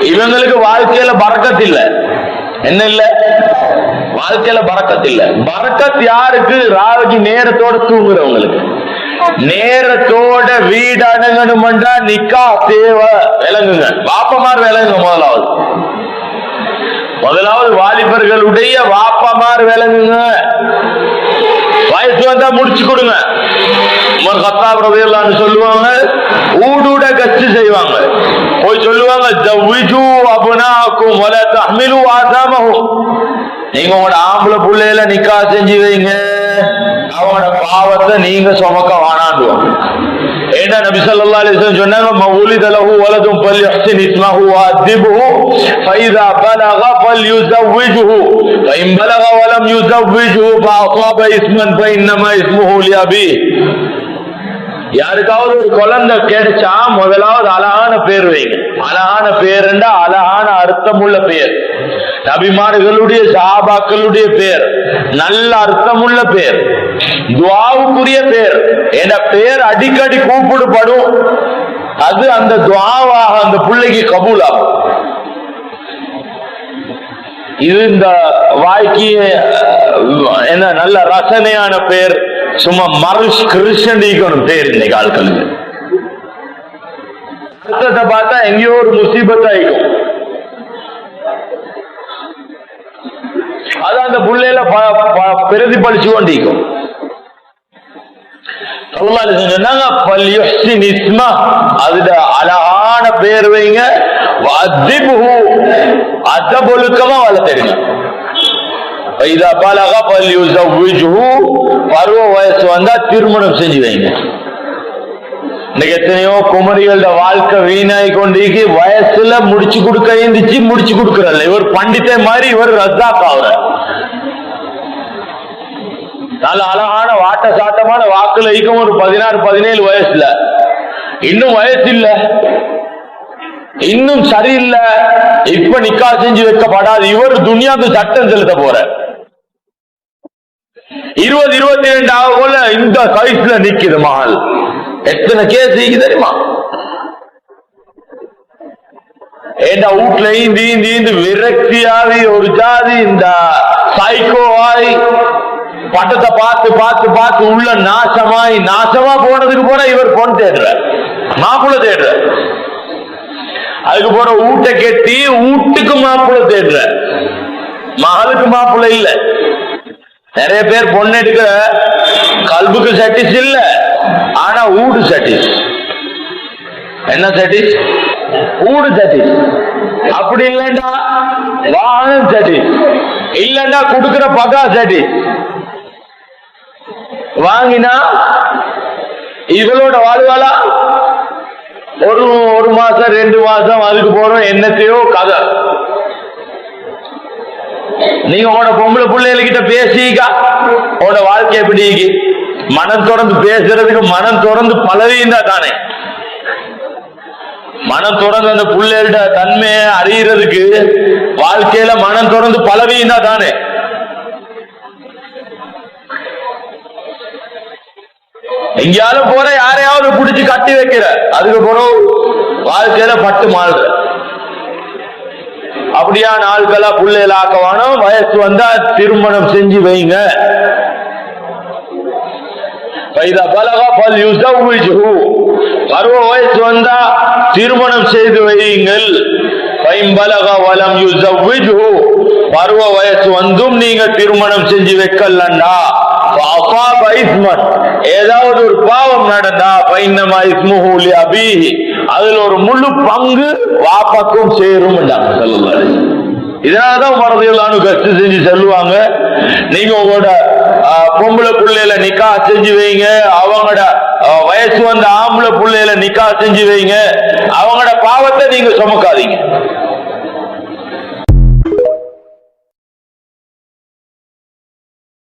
இவங்களுக்கு வாழ்க்கையில பறக்கத்து இல்ல. என்ன இல்ல? வாழ்க்கையில பறக்கத்து இல்ல. பறக்கத் யாருக்கு? ராவுக்கு நேரத்தோட தூங்குறவங்களுக்கு. நேரத்தோட வீடு அணுகணும்ன்றா நிக்கா தேவை. விளங்குங்க. பாப்பமார் விளங்குங்க முதலாவது. முதலாவது வாலிபர்களுடைய வாப்பமார் விளங்குங்க. வயசு வந்தா முடிச்சு கொடுங்க. உமர் கத்தாப் ரலியல்லாஹு சொல்லுவாங்க ஊடுட கச்சு செய்வாங்க. போய் சொல்லுவாங்க ஜவ்விஜு அபுனாக்கும் வல தஹ்மிலு ஆசாமஹும் நீங்க உங்களோட ஆம்பளை பிள்ளையில நிக்கா செஞ்சு வைங்க அவங்களோட பாவத்தை நீங்க சுமக்க வேணாண்டுவாங்க ஏன்னா நபி சொல்லா அலைஹி சொன்னாங்க மவுலித லஹு வலதும் ஃபல்யஹ்சின் இஸ்மஹு வஅதிபுஹு ஃபைதா பலக ஃபல்யுஸவ்விஜுஹு ஃபைன் பலக வலம் யுஸவ்விஜுஹு ஃபஅஸாப இஸ்மன் ஃபைன்னமா இஸ்முஹு லிஅபி யாருக்காவது ஒரு குழந்தை கிடைச்சா முதலாவது அழகான பேர் வைங்க. அழகான பேருண்டா அழகான அர்த்தமுள்ள பேர். நபிமார்களுடைய சாபாக்களுடைய பேர். நல்ல அர்த்தமுள்ள பேர். துவாவுக்குரிய பேர். என பேர் அடிக்கடி கூப்பிடுபடும் அது அந்த துவாவாக அந்த பிள்ளைக்கு கபூலாகும். இது இந்த வாய்க்கு என்ன நல்ல ரசனையான பேர். சும்மா மருஷ் கிருஷ்ணன் பேர் இன்னைக்கு ஆட்களுக்கு. கஷ்டத்தை பார்த்தா எங்கேயோ ஒரு முசீபத் ஆயிக்கும் அது அந்த புள்ளையில ப- ப- பிரதிபலிச்சு கொண்டிருக்கும் சொன்னாங்க அதுல அழகான பேர் வைங்க வஅதிபுஹு. அதபொழுக்கமா பலக பருவ வயசு வந்தா திருமணம் செஞ்சு வைங்க இன்னைக்கு எத்தனையோ குமரிகளோட வாழ்க்கை வீணாய் கொண்டிருக்கு. வயசுல முடிச்சு கொடுக்க இருந்துச்சு முடிச்சு கொடுக்கறல்ல இவர் பண்டித்தை மாதிரி இவர் ரத்தாக் ஆகுற நல்ல அழகான வாட்ட சாட்டமான வாக்குல இருக்கும் ஒரு பதினாறு பதினேழு வயசுல. இன்னும் வயசு இல்ல. இன்னும் சரியில்லை. இப்ப நிக்கா செஞ்சு வைக்கப்படாது. இவர் துனியாவுக்கு சட்டம் செலுத்த போற இருபது இருபத்தி ரெண்டு ஆக போல இந்த சைஸ்ல நிக்குது மகள். எத்தனை கேஸ் இருக்கு தெரியுமா? ஏண்டா வீட்டுல ஈந்து ஈந்து ஈந்து விரக்தியாவி ஒரு ஜாதி இந்த சைக்கோ ஆய் பட்டத்தை பார்த்து பார்த்து பார்த்து உள்ள நாசமாய் நாசமா போனதுக்கு போற இவர் பொன் தேடுற மாப்பிள்ள தேடுற அதுக்கு போற ஊட்ட கெட்டி வீட்டுக்கு மாப்பிள்ள தேடுற மகளுக்கு மாப்பிள்ள இல்ல. நிறைய பேர் பொண்ணு எடுக்கிற கல்புக்கு சட்டிஸ் இல்ல. ஆனா ஊடு சட்டிஸ் என்ன சட்டிஸ் ஊடு சட்டிஸ் அப்படி இல்லைண்டா வாகனம் சட்டி இல்லைண்டா குடுக்கிற பகா சட்டி வாங்கினா இவளோட வாழ்வாளா? ஒரு ஒரு மாசம் ரெண்டு மாசம் அதுக்கு போறோம் என்னத்தையோ கதை. நீங்க உங்களோட பொம்பளை பிள்ளைகிட்ட பேசிக்கா. உங்களோட வாழ்க்கை எப்படி மனம் திறந்து பேசுறதுக்கு மனம் திறந்து பழகிந்தா தானே. மனம் திறந்து அந்த பிள்ளைகளோட தன்மையை அறியறதுக்கு வாழ்க்கையில மனம் திறந்து பழகிந்தா தானே. எங்கேயாலும் போற யாரையாவது பிடிச்சி கட்டி வைக்கிற அதுக்கு பிறகு வாழ்க்கையில பட்டு மாறுற அப்படியா நாட்களா பிள்ளைகளாக்க வேணும் வயசு வந்தா திருமணம் செஞ்சு வைங்க. பைதா பலக பல் யுசவ்விஜ்ஹு பருவ வயசு வந்தா திருமணம் செய்து வையுங்கள். பைம்பலக வலம் யுசவ்விஜ்ஹு பருவ வயசு வந்தும் நீங்க திருமணம் செஞ்சு வைக்கலண்டா. ஏதாவது ஒரு பாவம் நடந்தா பைன்னமா இஸ்முஹூலி அபிஹி அதுல ஒரு முழு பங்கு வாப்பக்கும் சேரும் இதனாலதான் மறதியில் அணு கஷ்டம் செஞ்சு சொல்லுவாங்க. நீங்க உங்களோட பொம்பளை பிள்ளையில நிக்கா செஞ்சு வைங்க. அவங்களோட வயசு வந்த ஆம்பளை பிள்ளையில நிக்கா செஞ்சு வைங்க. அவங்களோட பாவத்தை நீங்க சுமக்காதீங்க.